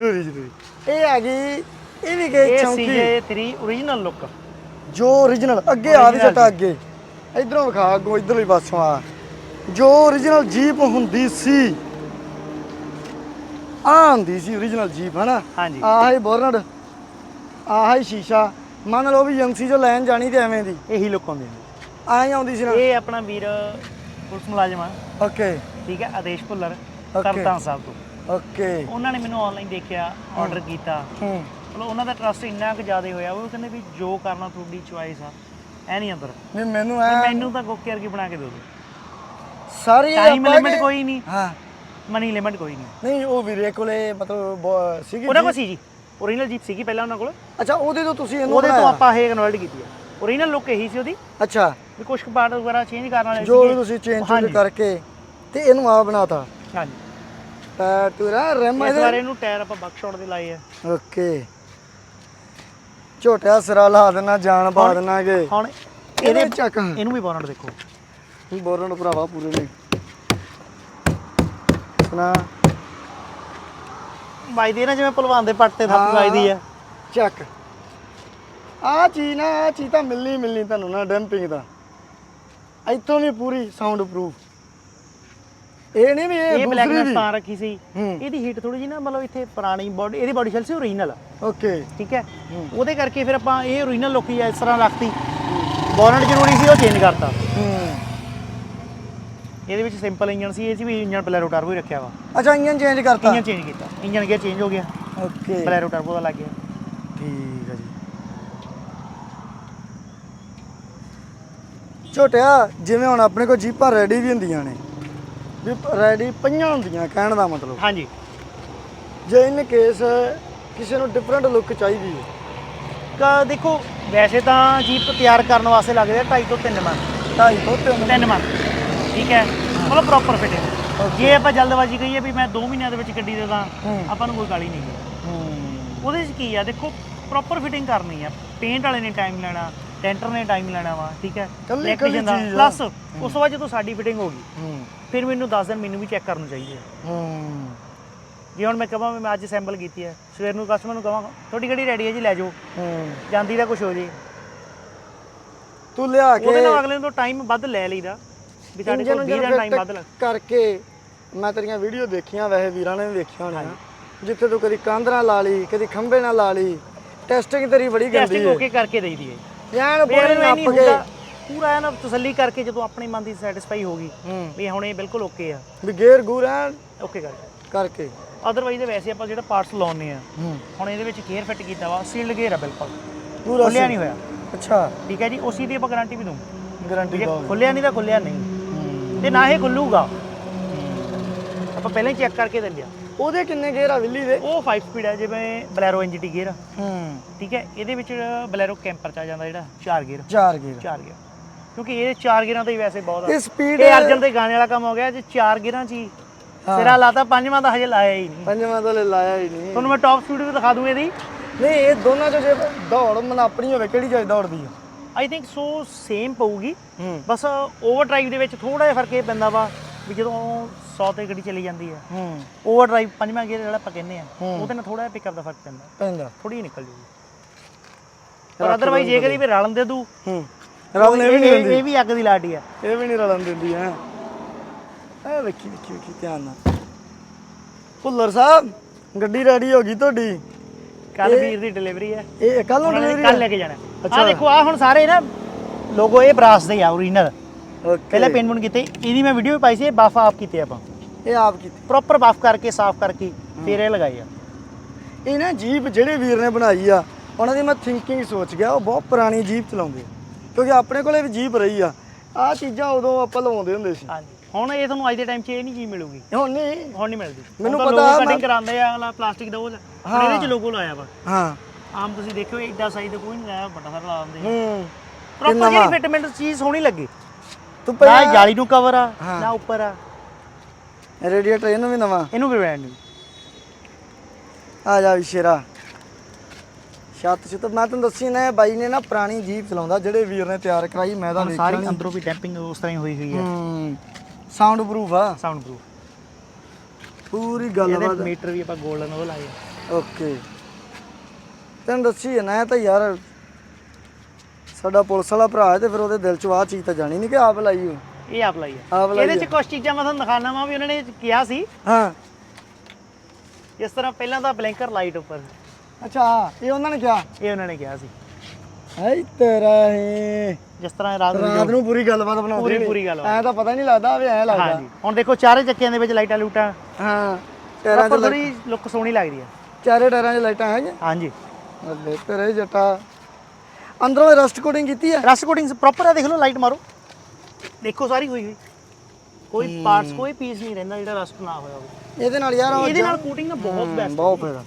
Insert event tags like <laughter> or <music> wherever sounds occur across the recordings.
ਜ਼ਰੂਰੀ ਜ਼ਰੂਰੀ ਇਹ ਆ ਗਈ ਇਹ ਵੀ ਗਈ ਇਹ ਚੌਂਕੀ। CJ3 origignal ਲੁੱਕ ਜੋ origignal ਅੱਗੇ ਆ ਦੀ ਸਟਾ ਅੱਗੇ। ਇਧਰੋਂ ਵਿਖਾ ਅੱਗੋਂ ਇਧਰਲੀ ਪਾਸੋਂ ਆ। ਜੋ origignal ਜੀਪ ਹੁੰਦੀ ਸੀ ਆ ਹੁੰਦੀ ਸੀ origignal ਜੀਪ ਹਨਾ? ਹਾਂਜੀ। ਆਹ ਹੀ ਬੋਰਨਡ ਆਹ ਹੀ ਸ਼ੀਸ਼ਾ। ਮੰਨ ਲਓ ਵੀ ਏਜੰਸੀ ਜੋ ਲੈਣ ਜਾਣੀ ਤੇ ਐਵੇਂ ਦੀ। ਇਹੀ ਲੁੱਕ ਹੁੰਦੀ ਹੈ ਆਹ ਹੀ ਆਉਂਦੀ ਸੀ ਨਾ। ਇਹ ਆਪਣਾ ਵੀਰ ਪੁਲਿਸ ਮੁਲਾਜ਼ਮ ਆ। ਓਕੇ ਠੀਕ ਹੈ ਆਦੇਸ਼ ਭੁੱਲਰ. ਕਰਤਾਨ ਸਾਹਿਬ ਤੋਂ। ਓਕੇ। ਉਹਨਾਂ ਨੇ ਮੈਨੂੰ ਆਨਲਾਈਨ ਦੇਖਿਆ ਆਰਡਰ ਕੀਤਾ। ਹੂੰ। ਮਤਲਬ ਉਹਨਾਂ ਦਾ ਟਰਸਟ ਇੰਨਾ ਕੁ ਜ਼ਿਆਦਾ ਹੋਇਆ ਉਹ ਕਹਿੰਦੇ ਵੀ ਜੋ ਕਰਨਾ ਤੁਹਾਡੀ ਚੁਆਇਸ ਆ ਐ ਨਹੀਂ ਅੰਦਰ। ਨਹੀਂ ਮੈਨੂੰ ਐ ਮੈਨੂੰ ਤਾਂ ਗੋਕੇ ਵਰਗੀ ਬਣਾ ਕੇ ਦਿਓ। ਸਾਰੀ ਟਾਈਮ ਲਿਮਿਟ ਕੋਈ ਨਹੀਂ। ਹਾਂ। ਮਨੀ ਲਿਮਿਟ ਕੋਈ ਨਹੀਂ। ਨਹੀਂ ਉਹ ਵੀਰੇ ਕੋਲੇ ਮਤਲਬ ਸੀਗੀ ਉਹਨਾਂ ਕੋਲ। ਸੀ ਜੀ। ਓਰੀਜਨਲ ਜੀਪ ਸੀਗੀ ਪਹਿਲਾਂ ਉਹਨਾਂ ਕੋਲ। ਅੱਛਾ ਉਹਦੇ ਤੋਂ ਤੁਸੀਂ ਇਹਨੂੰ ਉਹਦੇ ਤੋਂ? ਆਪਾਂ ਇਹ ਕਨਵਰਟ ਕੀਤੀ ਆ। ਓਰੀਜਨਲ ਲੁੱਕ ਇਹੀ ਸੀ ਉਹਦੀ। ਅੱਛਾ। ਵੀ ਕੁਝ ਪਾਰਟ ਵਗੈਰਾ ਚੇਂਜ ਕਰਨ ਵਾਲੇ ਜੋ ਵੀ ਸੀਗੇ। ਤੁਸੀਂ। ਚੂੰਜ ਕਰਕੇ ਤੇ ਇਹਨੂੰ ਆ ਬਣਾਤਾ। ਹਾਂਜੀ। ਟਾਇਰ ਟੂਰਾ ਰੈਮ ਇਸ ਵਾਰ ਇਹਨੂੰ ਟਾਇਰ ਆਪਾਂ ਬਕਸ਼ਾਟ ਦੇ ਲਾਏ ਆ ਓਕੇ। ਝੋਟਿਆ ਸਿਰਾ ਲਾ ਦੇਣਾ ਜਾਨ ਪਾ ਦੇਣਾਗੇ। ਹੁਣ ਇਹਦੇ ਚੱਕ। ਇਹਨੂੰ ਵੀ ਬੋਨਟ ਦੇਖੋ। ਬੋਰਨ ਭਰਾਵਾ ਪੂਰੇ ਨੇ। ਸੁਣਾ। ਵੱਜਦੀ ਨਾ ਜਿਵੇਂ ਭਲਵਾਨ ਦੇ ਪੱਟ ਤੇ ਥੱਪ ਵੱਜਦੀ ਆ ਚੱਕ। ਆ ਚੀਜ਼ ਨਾ ਆ ਚੀਜ਼ ਤਾਂ ਮਿਲਣੀ ਮਿਲਣੀ ਤੁਹਾਨੂੰ ਨਾ ਡੰਪਿੰਗ ਦਾ ਇੱਥੋਂ ਵੀ ਪੂਰੀ ਸਾਊਂਡ ਪ੍ਰੂਫ ਇਹ ਨਹੀਂ ਵੀ ਇਹ ਇਹ ਬਲੈਕ ਦੂਸਰੀ ਤਾਂ ਰੱਖੀ ਸੀ। ਇਹਦੀ ਹੀਟ ਥੋੜੀ ਜਿਹੀ ਨਾ ਮਤਲਬ ਇੱਥੇ ਪੁਰਾਣੀ ਬੋਡੀ ਇਹਦੀ ਬੋਡੀ ਸ਼ੈਲ ਸੀ ਓਰੀਜਨਲ ਓਕੇ। ਠੀਕ ਹੈ? ਉਹਦੇ ਕਰਕੇ ਫਿਰ ਆਪਾਂ ਇਹ ਓਰੀਜਨਲ ਲੁੱਕ ਇਸ ਤਰ੍ਹਾਂ ਰੱਖਤੀ। ਬੋਨਟ ਜ਼ਰੂਰੀ ਸੀ ਉਹ ਚੇਂਜ ਕਰਤਾ। ਇਹਦੇ ਵਿੱਚ ਸਿੰਪਲ ਇੰਜਨ ਸੀ ਇਹ 'ਚ ਵੀ ਇੰਜਨ ਬਲੈਰੋ ਟਰਬੋ ਹੀ ਰੱਖਿਆ ਵਾ। ਅੱਛਾ ਇੰਜਨ ਚੇਂਜ ਕਰਤਾ। ਇੰਜਨ ਚੇਂਜ ਕੀਤਾ। ਇੰਜਨ ਗਿਆ ਚੇਂਜ ਹੋ ਗਿਆ। ਓਕੇ। ਬਲੈਰੋ ਟਰਬੋ ਦਾ ਲੱਗ ਗਿਆ। ਠੀਕ ਹੈ ਜੀ। ਛੋਟਿਆ ਜਿਵੇਂ ਹੁਣ ਆਪਣੇ ਕੋਲ ਜੀਪਾਂ ਰੈਡੀ ਵੀ ਹੁੰਦੀਆਂ ਨੇ। ਵੀ ਰੈਡੀ ਪਈਆਂ ਹੁੰਦੀਆਂ ਕਹਿਣ ਦਾ ਮਤਲਬ। ਹਾਂਜੀ। ਜੇ ਇਨ ਕੇਸ ਕਿਸੇ ਨੂੰ ਡਿਫਰੈਂਟ ਲੁੱਕ ਚਾਹੀਦੀ ਹੈ। ਕ- ਦੇਖੋ ਵੈਸੇ ਤਾਂ ਜੀਪ ਤਿਆਰ ਕਰਨ ਵਾਸਤੇ ਲੱਗਦੇ ਆ 2.5 ਤੋਂ 3 ਮੰਥ 2.5 ਤੋਂ 3 ਤਿੰਨ ਮੰਥ ਠੀਕ ਹੈ? ਮਤਲਬ ਪ੍ਰੋਪਰ ਫਿਟਿੰਗ ਜੇ ਆਪਾਂ ਜਲਦਬਾਜ਼ੀ ਕਹੀਏ ਵੀ ਮੈਂ 2 ਮਹੀਨਿਆਂ ਦੇ ਵਿੱਚ ਗੱਡੀ ਦੇ ਦਾਂ ਹੂੰ। ਆਪਾਂ ਨੂੰ ਕੋਈ ਗਾਲੀ ਨਹੀਂ ਹੈ। ਹੂੰ। ਉਹਦੇ 'ਚ ਕੀ ਆ ਦੇਖੋ ਪ੍ਰੋਪਰ ਫਿਟਿੰਗ ਕਰਨੀ ਆ। ਪੇਂਟ ਵਾਲੇ ਨੇ ਟਾਈਮ ਲੈਣਾ ਡੈਂਟਰ ਨੇ ਟਾਈਮ ਲੈਣਾ ਵਾ ਠੀਕ ਹੈ? ਕੱਲੀ- Electrician ਦਾ। ਕੱਲੀ ਚੀਜ਼ ਆ। ਪਲੱਸ ਉਸ ਤੋਂ ਬਾਅਦ ਜਦੋਂ ਸਾਡੀ ਫਿਟਿੰਗ ਹੋ ਗਈ ਹੂੰ। ਫਿਰ ਮੈਨੂੰ 10 ਦਿਨ ਮੈਨੂੰ ਵੀ ਚੈੱਕ ਕਰਨ ਚਾਹੀਦੇ ਹੂੰ। ਜੇ ਹੁਣ ਮੈਂ ਕਹਾਂ ਮੈਂ ਅੱਜ ਸੈਂਪਲ ਕੀਤੀ ਹੈ ਸਵੇਰ ਨੂੰ ਕਸਟਮਰ ਨੂੰ ਕਹਾਂ ਤੁਹਾਡੀ ਗੱਡੀ ਰੈਡੀ ਹੈ ਜੀ ਲੈ ਜਾਓ। ਹੂੰ। ਜਾਂਦੀ ਦਾ ਕੁਝ ਹੋ ਜੇ। ਤੂੰ ਲਿਆ ਉਹਦੇ ਕੇ ਨਾਲ ਅਗਲੇ ਤੋਂ ਟਾਈਮ ਵੱਧ ਲੈ ਲਈਦਾ। ਵੀ ਸਾਡੇ ਕੋਲ 20 ਦਿਨ ਟਾਈਮ ਵੱਧ ਲੱਗ ਕਰਕੇ ਮੈਂ ਤੇਰੀਆਂ ਵੀਡੀਓ ਦੇਖੀਆਂ ਵੈਸੇ ਵੀਰਾਂ ਨੇ ਵੀ ਹੋਣੀਆਂ। ਜਿੱਥੇ ਤੂੰ ਕਦੀ ਕਾਂਦਰਾ ਲਾ ਲਈ ਕਦੀ ਖੰਭੇ ਨਾਲ ਲਾ ਲਈ ਟੈਸਟਿੰਗ ਤੇਰੀ ਬੜੀ ਗੰਦੀ ਟੈਸਟਿੰਗ ਹੈ ਓਕੇ ਕਰਕੇ ਦੇਈਦੀ ਹੈ ਯਾਰ ਨਹੀਂ ਨੱਪ ਕੇ ਪੂਰਾ ਐਨ ਤਸੱਲੀ ਕਰਕੇ ਜਦੋਂ ਆਪਣੇ ਮਨ ਦੀ ਸੈਟੀਸਫਾਈ ਹੋ ਗਈ ਵੀ ਹੁਣ ਇਹ ਬਿਲਕੁਲ ਓਕੇ ਆ। ਵੀ ਗੇਅਰ ਗੂਰ ਐਨ ਓਕੇ ਕਰਕੇ। ਕਰਕੇ। ਅਦਰਵਾਈਜ਼ ਵੈਸੇ ਆਪਾਂ ਜਿਹੜਾ ਪਾਰਟਸ ਲਾਉਨੇ ਆ ਹੁਣ ਇਹਦੇ ਵਿੱਚ ਗੇਅਰ ਫਿੱਟ ਕੀਤਾ ਵਾ ਸੀਲਡ ਗੇਅਰ ਆ ਬਿਲਕੁਲ। ਪੂਰਾ ਖੁੱਲਿਆ ਨਹੀਂ ਹੋਇਆ। ਅੱਛਾ। ਠੀਕ ਹੈ ਜੀ ਉਸੇ ਦੀ ਆਪਾਂ ਗਾਰੰਟੀ ਵੀ ਦੂੰ ਗਾਰੰਟੀ ਦਾ ਖੁੱਲਿਆ ਨਹੀਂ ਤਾਂ ਖੁੱਲਿਆ ਨਹੀਂ। ਤੇ ਨਾ ਇਹ ਖੁੱਲੂਗਾ। ਆਪਾਂ ਪਹਿਲਾਂ ਹੀ ਚੈੱਕ ਕਰਕੇ ਦਿੰਦੇ ਆ ਉਹਦੇ ਕਿੰਨੇ ਗੇਅਰ ਆ ਵਿੱਲੀ ਦੇ? ਉਹ 5 ਸਪੀਡ ਹੈ ਜਿਵੇਂ ਬਲੈਰੋ ਐਨਜੀਟੀ ਗੇਅਰ ਹੂੰ। ਠੀਕ ਹੈ ਇਹਦੇ ਵਿੱਚ ਬਲੈਰੋ ਕੈਂਪਰ ਚ ਆ ਜਾਂਦਾ ਜਿਹੜਾ 4 ਗੇਅਰ ਚਾਰ ਗੇਅਰ 4 ਗੇਅਰ ਕਿਉਂਕਿ ਇਹ 4 ਗੇਅਰਾਂ ਤੇ ਹੀ ਵੈਸੇ ਬਹੁਤ ਆ। ਇਹ ਸਪੀਡ ਇਹ ਅਰਜਨ ਦੇ ਗਾਣੇ ਵਾਲਾ ਕੰਮ ਹੋ ਗਿਆ ਜੇ 4 ਗੇਅਰਾਂ ਚ ਹੀ। ਸਿਰਾ ਲਾਤਾ ਪੰਜਵਾਂ ਤਾਂ ਹਜੇ ਲਾਇਆ ਹੀ ਨਹੀਂ। ਪੰਜਵਾਂ ਤੋਂ ਲੈ ਲਾਇਆ ਹੀ ਨਹੀਂ। ਤੁਹਾਨੂੰ ਮੈਂ ਟਾਪ ਸਪੀਡ ਵੀ ਦਿਖਾ ਦੂੰ ਇਹਦੀ। ਨਹੀਂ ਇਹ ਦੋਨਾਂ ਚੋਂ ਜੇ ਦੌੜ ਮਨ ਆਪਣੀ ਹੋਵੇ ਕਿਹੜੀ ਚਾਹੀਦੀ ਦੌੜਦੀ ਆ? ਆਈ ਥਿੰਕ ਸੋ ਸੇਮ ਪਊਗੀ। ਹੂੰ। ਬਸ ਓਵਰ ਡਰਾਈਵ ਦੇ ਵਿੱਚ ਥੋੜਾ ਜਿਹਾ ਫ਼ਰਕ ਇਹ ਪੈਂਦਾ ਵਾ ਵੀ ਜਦੋਂ 100 ਤੇ ਗੱਡੀ ਚਲੀ ਜਾਂਦੀ ਹੈ ਹੂੰ। ਓਵਰ ਡਰਾਈਵ ਪੰਜਵਾਂ ਗੇਅਰ ਜਿਹੜਾ ਆਪਾਂ ਕਹਿੰਦੇ ਆ। ਉਹਦੇ ਨਾਲ ਥੋੜਾ ਜਿਹਾ ਪਿਕਅਪ ਦਾ ਫ਼ਰਕ ਪੈਂਦਾ। ਪੈਂਦਾ। ਥੋੜੀ ਨਿਕਲ ਜੂਗੀ। ਪਰ ਅਦਰਵਾਈਜ਼ ਜੇ ਕਰੀ ਵੀ ਰਲਣ ਦੇ ਦੂ ਹੂੰ। ਰੱਬ ਨੇ ਵੀ ਨਹੀਂ ਇਹ- ਦਿੰਦੀ ਇਹ ਵੀ ਅੱਗ ਦੀ ਲਾਟੀ ਆ। ਇਹ ਵੀ ਨਹੀਂ ਰਲਣ ਦਿੰਦੀ ਹੈ ਐ ਵੇਖੀ ਵੇਖੀ ਵੇਖੀ ਧਿਆਨ ਨਾਲ। ਭੁੱਲਰ ਸਾਹਿਬ ਗੱਡੀ ਰੈਡੀ ਹੋ ਗਈ ਤੁਹਾਡੀ? ਕੱਲ ਵੀਰ ਦੀ ਡਿਲੀਵਰੀ ਹੈ ਇਹ ਕੱਲ ਨੂੰ ਡਿਲੀਵਰੀ ਕੱਲ ਲੈ ਕੇ ਜਾਣਾ। ਆ ਦੇਖੋ ਆ ਹੁਣ ਸਾਰੇ ਨਾ ਲੋਗੋ ਇਹ ਬਰਾਸ ਦੇ ਆ ਓਰੀਜਨਲ ਪਹਿਲੇ ਪੇਂਟ ਪੁੰਟ ਕੀਤੇ ਇਹਦੀ ਮੈਂ ਵੀਡੀਓ ਵੀ ਪਾਈ ਸੀ ਇਹ ਬਫ ਆਪ ਕੀਤੇ ਆਪਾਂ। ਇਹ ਆਪ ਕੀਤੀ। ਪ੍ਰੋਪਰ ਬਫ ਕਰਕੇ ਸਾਫ਼ ਕਰਕੇ ਫਿਰ ਇਹ ਲਗਾਈ ਆ। ਇਹ ਨਾ ਜੀਪ ਜਿਹੜੇ ਵੀਰ ਨੇ ਬਣਾਈ ਆ ਉਹਨਾਂ ਦੀ ਮੈਂ ਥਿੰਕਿੰਗ ਸੋਚ ਗਿਆ ਉਹ ਬਹੁਤ ਪੁਰਾਣੀ ਜੀਪ ਚਲਾਉਂਦੇ ਆ। ਕਿਉਂਕਿ ਆਪਣੇ ਕੋਲੇ ਵੀ ਜੀਪ ਰਹੀ ਆ। ਆ ਚੀਜ਼ਾਂ ਉਦੋਂ ਆਪਾਂ ਲਵਾਉਂਦੇ ਹੁੰਦੇ ਸੀ। ਹਾਂਜੀ। ਹੁਣ ਇਹ ਤੁਹਾਨੂੰ ਅੱਜ ਦੇ ਟਾਈਮ 'ਚ ਇਹ ਨਹੀਂ ਚੀਜ਼ ਮਿਲੂਗੀ। ਹੁਣ ਨਹੀਂ। ਹੁਣ ਨਹੀਂ ਮਿਲਦੀ। ਮੈਨੂੰ ਪਤਾ, ਕਟਿੰਗ ਕਰਾਉਂਦੇ ਆ ਅਗਲਾ ਪਲਾਸਟਿਕ ਦਾ ਉਹ ਹੁਣ ਇਹਦੇ 'ਚ ਲੋਗੋ ਲਾਇਆ ਵਾ। ਹਾਂ। ਆਮ ਤੁਸੀਂ ਦੇਖਿਓ ਏਡਾ ਸਾਈਜ਼ ਦਾ ਕੋਈ ਨਹੀਂ ਲਾਇਆ ਵੱਡਾ ਸਾਰਾ ਲਾ ਦਿੰਦੇ ਹੂੰ। ਪ੍ਰੋਪਰ ਜਿਹੜੀ ਫਿਟਮੈਂਟ ਚੀਜ਼ ਸੋਹਣੀ ਲੱਗੇ। ਤੂੰ ਨਾ ਪਹਿਲਾਂ ਇਹ ਜਾਲੀ ਨੂੰ ਕਵਰ ਆ। ਨਾ ਉੱਪਰ ਆ। ਰੇਡੀਏਟਰ ਇਹਨੂੰ ਵੀ ਨਵਾਂ। ਇਹਨੂੰ ਵੀ ਬ੍ਰਾਂਡ ਆ ਜਾ ਵੀ ਸ਼ੇਰਾ। ਛੱਤ ਛੁੱਤ। ਮੈਂ ਤੁਹਾਨੂੰ ਦੱਸੀ ਨਾ ਬਾਈ ਨੇ ਨਾ ਪੁਰਾਣੀ ਜੀਪ ਚਲਾਉਂਦਾ ਜਿਹੜੇ ਵੀਰ ਨੇ ਤਿਆਰ ਕਰਾਈ ਮੈਂ ਤਾਂ ਹੁਣ ਵੇਖਿਆ ਸਾਰੀ ਅੰਦਰੋਂ ਵੀ ਡੈਂਪਿੰਗ ਉਸ ਤਰ੍ਹਾਂ ਹੀ ਹੋਈ ਹੋਈ ਹੈ। ਹੂੰ ਸਾਊਂਡ ਪ੍ਰੂਫ ਆ। ਸਾਊਂਡ ਪ੍ਰੂਫ ਪੂਰੀ ਇਹਦੇ ਗੱਲਬਾਤ ਮੀਟਰ ਵੀ ਆਪਾਂ 골ਡਨ ਉਹ ਲਾਏ ਆ। ਓਕੇ। ਤੈਨੂੰ ਦੱਸੀ ਨਾ ਤਾਂ ਯਾਰ ਸਾਡਾ ਪੁਲਿਸ ਵਾਲਾ ਭਰਾ ਹੈ ਤੇ ਫਿਰ ਉਹਦੇ ਦਿਲ 'ਚ ਆਹ ਚੀਜ਼ ਤਾਂ ਜਾਣੀ ਨਹੀਂ ਕਿ ਆਪ ਲਾਈ ਹੋ ਇਹ ਆਪ ਲਾਈ ਆਪ ਲਾਈ ਇਹਦੇ ਚ। ਕੁਝ ਚੀਜ਼ਾਂ ਮੈਂ ਤੁਹਾਨੂੰ ਦਿਖਾਣਾ ਵਾ ਵੀ ਉਹਨਾਂ ਨੇ ਕਿਹਾ ਸੀ। ਹਾਂ। ਇਸ ਤਰ੍ਹਾਂ ਪਹਿਲਾਂ ਤਾਂ ਬਲੈਂਕਰ ਲਾਈਟ ਉੱਪਰ। ਅੱਛਾ ਇਹ ਉਹਨਾਂ ਨੇ ਕਿਹਾ? ਇਹ ਉਹਨਾਂ ਨੇ ਕਿਹਾ ਸੀ। ਹੈ ਤੇਰਾ ਹੀ ਜਿਸ ਤਰ੍ਹਾਂ ਰਾਤ ਨੂੰ ਰਾਤ ਨੂੰ ਪੂਰੀ ਗੱਲਬਾਤ ਬਣਾਉਂਦੇ ਪੂਰੀ-। ਪੂਰੀ ਗੱਲਬਾਤ। ਐਂ ਤਾਂ ਪਤਾ ਨਹੀਂ ਲੱਗਦਾ ਵੀ ਐਂ ਲੱਗਦਾ। ਹਾਂਜੀ। ਹੁਣ ਦੇਖੋ ਚਾਰੇ ਚੱਕਿਆਂ ਦੇ ਵਿੱਚ ਲਾਈਟਾਂ ਲੂਟਾਂ। ਹਾਂ ਟਾਇਰਾਂ 'ਚ ਥੋੜੀ ਲੁੱਕ ਸੋਹਣੀ ਲੱਗਦੀ ਆ। ਚਾਰੇ ਟਾਇਰਾਂ 'ਚ ਲਾਈਟਾਂ ਹੈਗੀਆਂ? ਹਾਂਜੀ। ਅੱਲੇ ਤੇਰੇ ਜੱਟਾ। ਅੰਦਰੋਂ ਰਸਟ ਕੋਡਿੰਗ ਕੀਤੀ ਹੈ ਰਸ ਕੋਟਿੰਗ ਪ੍ਰੋਪਰ ਆ ਦੇਖ ਲਓ ਲਾਈਟ ਮਾਰੋ। ਦੇਖੋ ਸਾਰੀ ਹੋਈ ਹੋਈ। ਕੋਈ ਪਾਰਟਸ ਕੋਈ ਪੀਸ ਨਹੀਂ ਰਹਿੰਦਾ ਜਿਹੜਾ ਰਸਟ ਨਾ ਹੋਇਆ ਹੋਵੇ। ਇਹਦੇ ਨਾਲ ਯਾਰ ਇਹਦੇ ਨਾਲ ਕੋਟਿੰਗ ਨਾ ਬਹੁਤ ਬੈਸਟ ਬਹੁਤ ਫਾਇਦਾ।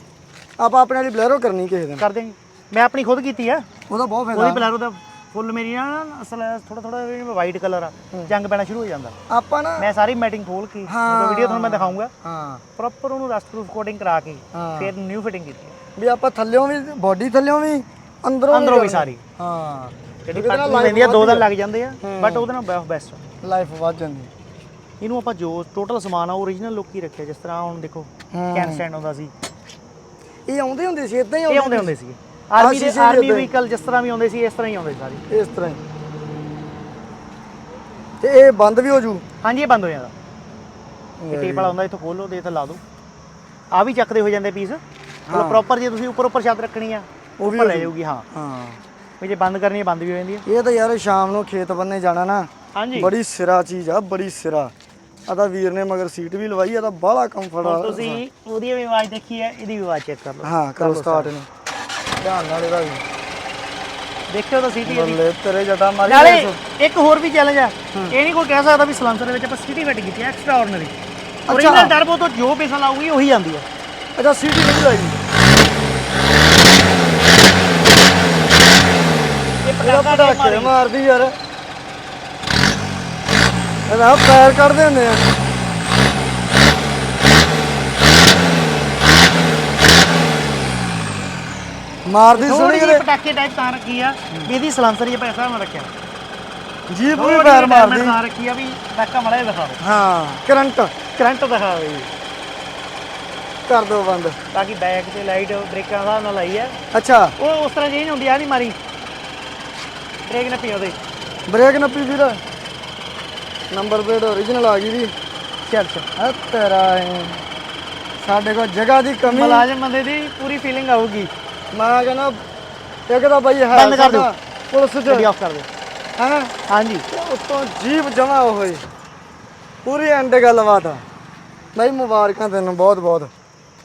ਆਪਾਂ ਆਪਣੇ ਵਾਲੀ ਬਲੈਰੋ ਕਰਨੀ ਕਿਸੇ ਦਿਨ। ਕਰ ਦੇਂਗੇ ਮੈਂ ਆਪਣੀ ਖੁਦ ਕੀਤੀ ਆ। ਉਹਦਾ ਬਹੁਤ ਉਹਦੀ ਫਾਇਦਾ ਬਲੈਰੋ ਦਾ ਫੁੱਲ ਮੇਰੀ ਨਾ ਅਸਲ ਥੋੜਾ ਥੋੜਾ ਵਾਈਟ ਕਲਰ ਆ। ਜੰਗ ਪੈਣਾ ਸ਼ੁਰੂ ਹੋ ਜਾਂਦਾ। ਆਪਾਂ ਨਾ ਮੈਂ ਸਾਰੀ ਮੈਟਿੰਗ ਖੋਲ ਕੇ ਹਾਂ। ਵੀਡੀਓ ਤੁਹਾਨੂੰ ਮੈਂ ਦਿਖਾਉਂਗਾ ਹਾਂ। ਪ੍ਰੋਪਰ ਉਹਨੂੰ ਰਸਟ ਪ੍ਰੂਫ ਕੋਟਿੰਗ ਕਰਾ ਕੇ ਹਾਂ। ਫਿਰ ਨਿਊ ਫਿਟਿੰਗ ਕੀਤੀ। ਵੀ ਆਪਾਂ ਥੱਲਿਓਂ ਵੀ ਬਾਡੀ ਥੱਲਿਓਂ ਵੀ ਅੰਦਰੋਂ ਅੰਦਰੋਂ ਵੀ। ਸਾਰੀ। ਹਾਂ। ਜਿਹੜੀ ਨਾਲ life ਲੈਂਦੀ ਆ ਦੋ ਦਿਨ ਲੱਗ ਜਾਂਦੇ ਆ। ਬਟ ਉਹਦੇ ਨਾਲ ਬੈਸਟ ਲਾਈਫ ਵੱਧ ਜਾਂਦੀ। ਇਹਨੂੰ ਆਪਾਂ ਜੋ ਟੋਟਲ ਸਮਾਨ ਆ ਓਰੀਜਨਲ ਲੁੱਕ ਹੀ ਰੱਖਿਆ ਜਿਸ ਤਰ੍ਹਾਂ ਹੁਣ ਦੇਖੋ। ਕੈਨ ਸਟੈਂਡ ਆਉਂਦਾ ਸੀ। ਇਹ ਆਉਂਦੇ ਹੁੰਦੇ ਸੀ ਇਦਾਂ ਹੀ ਇਹ ਆਉਂਦੇ ਹੁੰਦੇ ਸੀਗੇ। ਆਰਮੀ ਦੇ ਸ਼ੀਸ਼ੇ ਆਰਮੀ ਏਦਾਂ ਹੀ। ਵਹੀਕਲ ਜਿਸ ਤਰ੍ਹਾਂ ਵੀ ਆਉਂਦੇ ਸੀ ਇਸ ਤਰ੍ਹਾਂ ਹੀ ਆਉਂਦੇ ਸਾਰੇ। ਇਸ ਤਰ੍ਹਾਂ ਹੀ। ਤੇ ਇਹ ਬੰਦ ਵੀ ਹੋ ਜੂ? ਹਾਂਜੀ ਇਹ ਬੰਦ ਹੋ ਜਾਂਦਾ। ਇਹ ਟੇਪ ਵਾਲਾ ਹੁੰਦਾ ਇੱਥੋਂ ਖੋਲੋ ਦੇ ਤੇ ਲਾ ਦਿਓ ਆ ਵੀ ਚੱਕਦੇ ਹੋ ਜਾਂਦੇ ਪੀਸ ਮਤਲਬ ਪ੍ਰੋਪਰ ਜੇ ਤੁਸੀਂ ਉੱਪਰ ਉੱਪਰ ਛੱਤ ਰੱਖਣੀ ਆ ਉਹ ਵੀ ਉੱਪਰ ਲੈ। ਜਾਊਗੀ ਹਾਂ। ਹਾਂ। ਵੀ ਜੇ ਬੰਦ ਕਰਨੀ ਹੈ ਬੰਦ ਵੀ ਹੋ ਜਾਂਦੀ ਹੈ ਇਹ ਤਾਂ ਯਾਰ ਸ਼ਾਮ ਨੂੰ ਖੇਤ ਬੰਨੇ ਜਾਣਾ ਨਾ। ਹਾਂਜੀ। ਬੜੀ ਸਿਰਾ ਚੀਜ਼ ਆ ਬੜੀ ਸਿਰਾ। ਆ ਤਾਂ ਵੀਰ ਨੇ ਮਗਰ ਸੀਟ ਵੀ ਲਵਾਈ ਆ ਤਾਂ ਬਾਹਲਾ ਕੰਫਰਟ ਹੁਣ ਆ ਤੁਸੀਂ ਉਹਦੀ ਵੀ ਆਵਾਜ਼ ਦੇਖੀ ਹੈ ਇਹਦੀ ਵੀ ਆਵਾਜ਼ ਚੈੱਕ ਕਰ ਲਓ। ਹਾਂ ਕਰੋ ਸਟਾਰਟ ਇਹਨੂੰ। ਧਿਆਨ ਨਾਲ ਇਹਦਾ ਵੀ। ਦੇਖਿਓ ਤਾਂ ਸੀਟੀ ਇਹਦੀ। ਬੱਲੇ ਤੇਰੇ ਜਟਾ ਮਾਰੀ ਨਾਲੇ ਦੇਖੋ। ਇੱਕ ਹੋਰ ਵੀ ਚੈਲੰਜ ਆ। ਇਹ ਨਹੀਂ ਕੋਈ ਕਹਿ ਸਕਦਾ ਵੀ ਸਲੰਸਰ ਦੇ ਵਿੱਚ ਆਪਾਂ ਸਿਟੀ ਫਿੱਟ ਕੀਤੀ ਐਕਸਟਰਾ ਆਰਡੀਨਰੀ। ਓਰੀਜਨਲ ਟਰਬੋ ਤੋਂ ਜੋ ਪੈਸਾ ਲਾਊਗੀ ਉਹੀ ਜਾਂਦੀ ਆ। ਅੱਛਾ ਸੀਟ ਨਹੀਂ ਲਾਈ। ਇਹ ਇਹਦਾ ਪਟਾਕੇ ਮਾਰਦੀ ਯਾਰ। ਇਹਦਾ ਪੈਰ ਕੱਢਦੇ ਹੁੰਦੇ ਆ। ਮਾਰਦੀ ਥੋੜੀ ਜਿਹੀ ਕਿਤੇ ਪਟਾਕੇ ਟਾਈਪ ਤਾਂ ਰੱਖੀ ਆ ਵੀ ਇਹਦੀ ਸਲੰਸਰ ਹੀ ਪੈਸਾ ਨਾ ਰੱਖਿਆ। ਥੋੜੀ ਵੀ ਪੈਰ ਮਾਰਦੀ। ਤਾਂ ਰੱਖੀ ਆ ਵੀ ਪਟਾਕਾ ਮੜਾ ਦਿਖਾ ਦਿਓ। ਹਾਂ ਕਰੰਟ। ਕਰੰਟ ਦਿਖਾ ਦਿਓ ਜੀ ਕਰ ਦੋ ਬੰਦ। ਬਾਕੀ ਬੈਕ ਤੇ ਲਾਈਟ ਬ੍ਰੇਕਾਂ ਦਾ ਨਾਲ ਲਾਈ ਆ। ਅੱਛਾ। ਉਹ ਉਸ ਤਰ੍ਹਾਂ ਚੇਂਜ ਹੁੰਦੀ ਆ ਨਹੀਂ ਮਾਰੀ। ਬ੍ਰੇਕ ਨਾ ਪੀ ਉਹਦੇ। ਬ੍ਰੇਕ ਨੱਪੀ ਵੀਰ ਨੰਬਰ ਪਲੇਟ ਓਰੀਜਨਲ ਆ ਗਈ ਵੀ ਚੱਲ ਚੱਲ। ਆ ਤੇਰਾ ਇਹ। ਸਾਡੇ ਕੋਲ ਜਗ੍ਹਾ ਦੀ ਕਮੀ। ਮਲਾਜ਼ਮ ਬੰਦੇ ਦੀ ਪੂਰੀ ਫੀਲਿੰਗ ਆਊਗੀ। ਮੈਂ ਕਹਿੰਦਾ ਇੱਕ ਤਾਂ ਬਾਈ ਹੈ ਬੰਦ ਕਰ ਦਿਓ। ਸਾਡਾ ਪੁਲਿਸ ਗੱਡੀ ਚ ਆਫ ਕਰ ਦਿਓ। ਹੈ? ਹਾਂਜੀ। ਉਤੋਂ ਜੀਪ ਜਮਾ ਹੋਈ ਪੂਰੀ ਐਂਡ ਗੱਲਬਾਤ ਆ। ਬਾਈ ਮੁਬਾਰਕਾਂ ਤੈਨੂੰ ਬਹੁਤ ਬਹੁਤ।